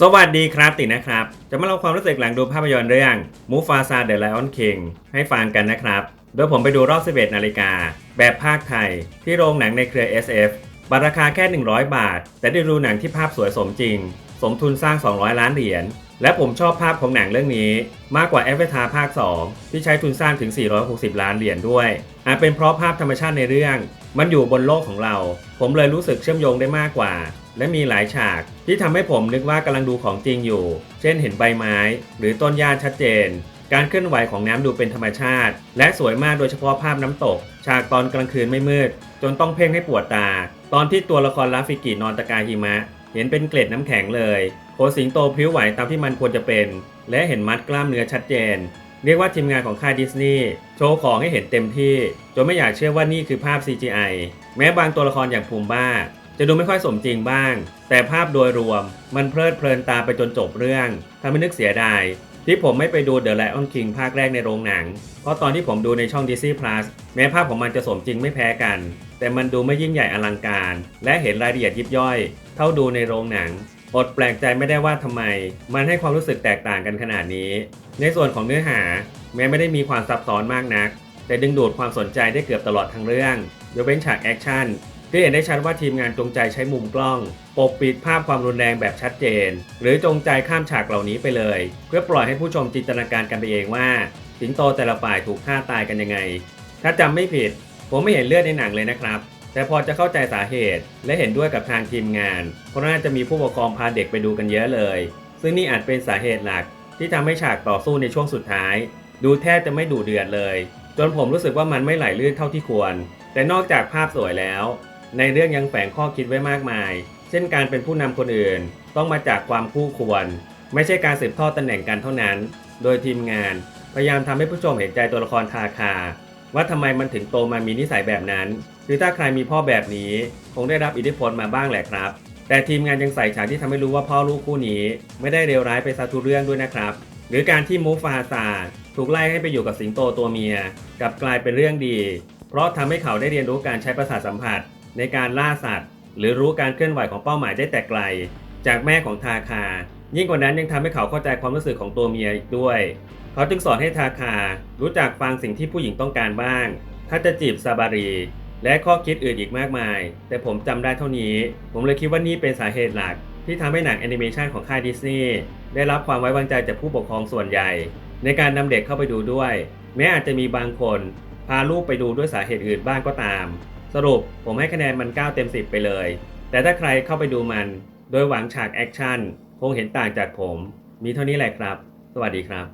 สวัสดีครับตินะครับ จะมาเล่าความรู้สึกหลังดูภาพยนตร์เรื่องมูฟาซาเดอะไลออนคิงให้ฟังกันนะครับ โดยผมไปดูรอบ 11 นาฬิกา แบบภาคไทย ที่โรงหนังในเครือ SF บัตรราคาแค่ 100 บาท แต่ได้ดูหนังที่ภาพสวยสมจริง สมทุนสร้าง 200 ล้านเหรียญและผมชอบภาพของหนังเรื่องนี้ มากกว่าเอฟเวทาภาค 2 ที่ใช้ทุนสร้างถึง 460 ล้านเหรียญด้วยอาจเป็นเพราะภาพธรรมชาติในเรื่อง มันอยู่บนโลกของเรา ผมเลยรู้สึกเชื่อมโยงได้มากกว่า และมีหลายฉากที่ทำให้ผมนึกว่ากำลังดูของจริงอยู่ เช่นเห็นใบไม้ หรือต้นหญ้าชัดเจน การเคลื่อนไหวของน้ำดูเป็นธรรมชาติ และสวยมากโดยเฉพาะภาพน้ำตก ฉากตอนกลางคืนไม่มืด จนต้องเพ่งให้ปวดตา ตอนที่ตัวละครลาฟิกินอนตะกายหิมะ เห็นเป็นเกล็ดน้ำแข็งเลยโขนสิงโตพริ้วไหวตามที่มันควรจะเป็น และเห็นมัดกล้ามเนื้อชัดเจน เรียกว่าทีมงานของค่ายดิสนีย์โชว์ของให้เห็นเต็มที่ จนไม่อยากเชื่อว่านี่คือภาพ CGI แม้บางตัวละครอย่างภูมิบ้า จะดูไม่ค่อยสมจริงบ้าง แต่ภาพโดยรวม มันเพลิดเพลินตาไปจนจบเรื่องทำให้นึกเสียดาย ที่ผมไม่ไปดู The Lion King ภาคแรกในโรงหนัง เพราะตอนที่ผมดูในช่อง Disney Plus แม้ภาพของมันจะสมจริงไม่แพ้กัน แต่มันดูไม่ยิ่งใหญ่อลังการ และเห็นรายละเอียดยิบย่อย เท่าดูในโรงหนัง อดแปลกใจไม่ได้ว่าทำไม มันให้ความรู้สึกแตกต่างกันขนาดนี้ ในส่วนของเนื้อหา แม้ไม่ได้มีความซับซ้อนมากนัก แต่ดึงดูดความสนใจได้เกือบตลอดทั้งเรื่องยกเว้นฉากแอคชั่นที่เห็นได้ชัดว่าทีมงานจงใจใช้มุมกล้อง ปกปิดภาพความรุนแรงแบบชัดเจน หรือจงใจข้ามฉากเหล่านี้ไปเลย เพื่อปล่อยให้ผู้ชมจินตนาการกันไปเองว่า สิงโตแต่ละฝ่ายถูกฆ่าตายกันยังไง ถ้าจำไม่ผิด ผมไม่เห็นเลือดในหนังเลยนะครับ แต่พอจะเข้าใจสาเหตุ และเห็นด้วยกับทางทีมงาน เพราะน่าจะมีผู้ปกครองพาเด็กไปดูกันเยอะเลย ซึ่งนี่อาจเป็นสาเหตุหลัก ที่ทำให้ฉากต่อสู้ในช่วงสุดท้าย ดูแทบจะไม่ดูเดือดเลย จนผมรู้สึกว่ามันไม่ไหลลื่นเท่าที่ควร แต่นอกจากภาพสวยแล้ว ในเรื่องยังแฝงข้อคิดไว้มากมาย เช่นการเป็นผู้นำคนอื่น ต้องมาจากความคู่ควร ไม่ใช่การสืบทอดตำแหน่งกันเท่านั้น โดยทีมงาน พยายามทำให้ผู้ชมเห็นใจตัวละครทาคา ว่าทำไมมันถึงโตมามีนิสัยแบบนั้น คือถ้าใครมีพ่อแบบนี้ คงได้รับอิทธิพลมาบ้างแหละครับ แต่ทีมงานยังใส่ฉากที่ทำให้รู้ว่าพ่อลูกคู่นี้ ไม่ได้เลวร้ายไปซะทุเรื่องด้วยนะครับ หรือการที่มูฟาซาถูกไล่ให้ไปอยู่กับสิงโตตัวเมียกลับกลายเป็นเรื่องดี เพราะทำให้เขาได้เรียนรู้การใช้ประสาทสัมผัส ในการล่าสัตว์ หรือรู้การเคลื่อนไหวของเป้าหมายได้แต่ไกล จากแม่ของทาคา ยิ่งกว่านั้นยังทำให้เขาเข้าใจความรู้สึกของตัวเมียอีกด้วย เขาจึงสอนให้ทาคารู้จักฟังสิ่งที่ผู้หญิงต้องการบ้าง ถ้าจะจีบซาบารี และข้อคิดอื่นอีกมากมาย แต่ผมจำได้เท่านี้ ผมเลยคิดว่านี่เป็นสาเหตุหลัก ที่ทำให้หนังแอนิเมชันของค่ายดิสนีย์ได้รับความไว้วางใจจากผู้ปกครองส่วนใหญ่ ในการนำเด็กเข้าไปดูด้วย แม้อาจจะมีบางคนพาลูกไปดูด้วยสาเหตุอื่นบ้างก็ตาม สรุปผมให้คะแนนมัน 9 เต็ม 10 ไปเลย แต่ถ้าใครเข้าไปดูมัน โดยหวังฉากแอคชั่นคงเห็นต่างจากผม มีเท่านี้แหละครับ สวัสดีครับ